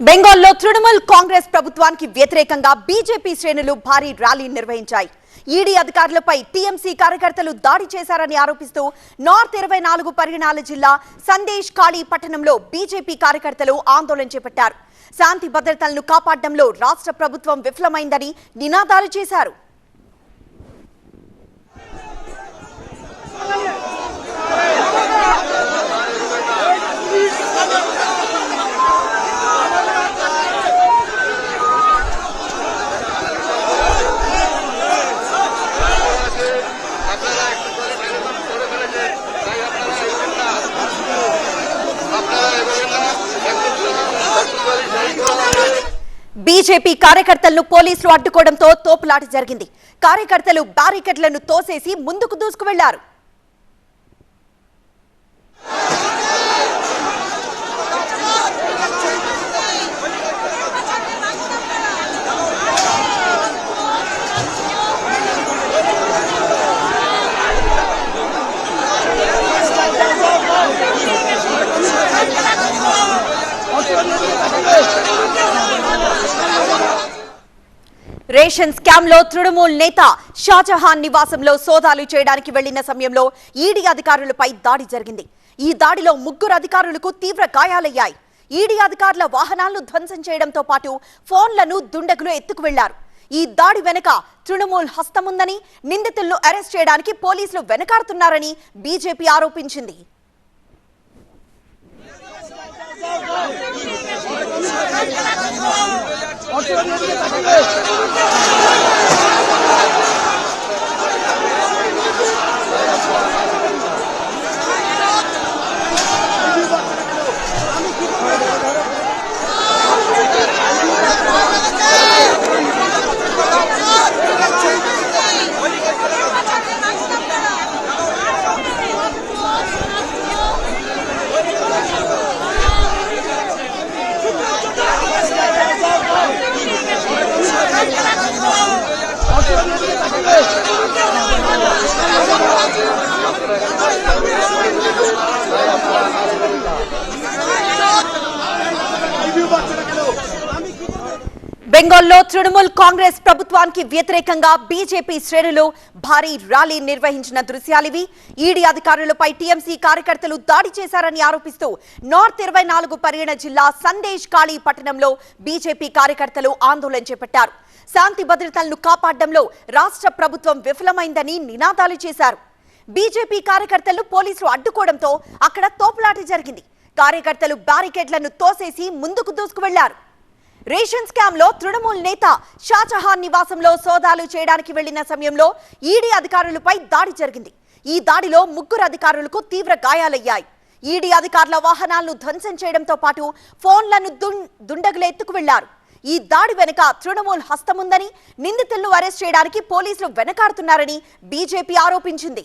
బెంగాల్లో తృణమూల్ కాంగ్రెస్ ప్రభుత్వానికి వ్యతిరేకంగా బీజేపీ శ్రేణులు భారీ ర్యాలీ నిర్వహించాయి. ఈడీ అధికారులపై టీఎంసీ కార్యకర్తలు దాడి చేశారని ఆరోపిస్తూ నార్త్ ఇరవై నాలుగు పరిగణాల జిల్లా సందేశ్ ఖాళీ పట్టణంలో బీజేపీ కార్యకర్తలు ఆందోళన చేపట్టారు. శాంతి భద్రతలను కాపాడడంలో రాష్ట్ర ప్రభుత్వం విఫలమైందని నినాదాలు చేశారు. బీజేపీ కార్యకర్తలను పోలీసులు అడ్డుకోవడంతో తోపులాట జరిగింది. కార్యకర్తలు బ్యారికెట్లను తోసేసి ముందుకు దూసుకు వెళ్ళారు రేషన్ స్కామ్లో తృణమూల్ నేత షాజహాన్ నివాసంలో సోదాలు చేయడానికి వెళ్ళిన సమయంలో ఈడీ అధికారులపై దాడి జరిగింది. ఈ దాడిలో ముగ్గురు అధికారులకు తీవ్ర గాయాలయ్యాయి. ఈడీ అధికారుల వాహనాలను ధ్వంసం చేయడంతో పాటు ఫోన్లను దుండగులు ఎత్తుకు వెళ్ళారు. ఈ దాడి వెనుక తృణమూల్ హస్తముందని నిందితులను అరెస్ట్ చేయడానికి పోలీసులు వెనకాడుతున్నారని బీజేపీ ఆరోపించింది. బెంగాల్లో తృణమూల్ కాంగ్రెస్ ప్రభుత్వానికి వ్యతిరేకంగా బీజేపీ శ్రేణులు భారీ ర్యాలీ నిర్వహించిన దృశ్యాలివి ఈడీ అధికారులపై టీఎంసీ కార్యకర్తలు దాడి చేశారని ఆరోపిస్తూ నార్త్ ఇరవై నాలుగు పరిగణ జిల్లా సందేశ్ కాళీ పట్టణంలో బీజేపీ కార్యకర్తలు ఆందోళన చేపట్టారు. శాంతి భద్రతలను కాపాడడంలో రాష్ట్ర ప్రభుత్వం విఫలమైందని నినాదాలు చేశారు. బీజేపీ కార్యకర్తలు పోలీసులు అడ్డుకోవడంతో అక్కడ తోపులాట జరిగింది. కార్యకర్తలు బ్యారికేడ్లను తోసేసి ముందుకు దూసుకు వెళ్ళారు రేషన్ స్కామ్లో తృణమూల్ నేత షాజహాన్ నివాసంలో సోదాలు చేయడానికి వెళ్ళిన సమయంలో ఈడీ అధికారులపై దాడి జరిగింది. ఈ దాడిలో ముగ్గురు అధికారులకు తీవ్ర గాయాలయ్యాయి. ఈడీ అధికారుల వాహనాలను ధ్వంసం చేయడంతో పాటు ఫోన్లను దుండగులు ఎత్తుకు వెళ్ళారు. ఈ దాడి వెనుక తృణమూల్ హస్తముందని నిందితులను అరెస్ట్ చేయడానికి పోలీసులు వెనకాడుతున్నారని బీజేపీ ఆరోపించింది.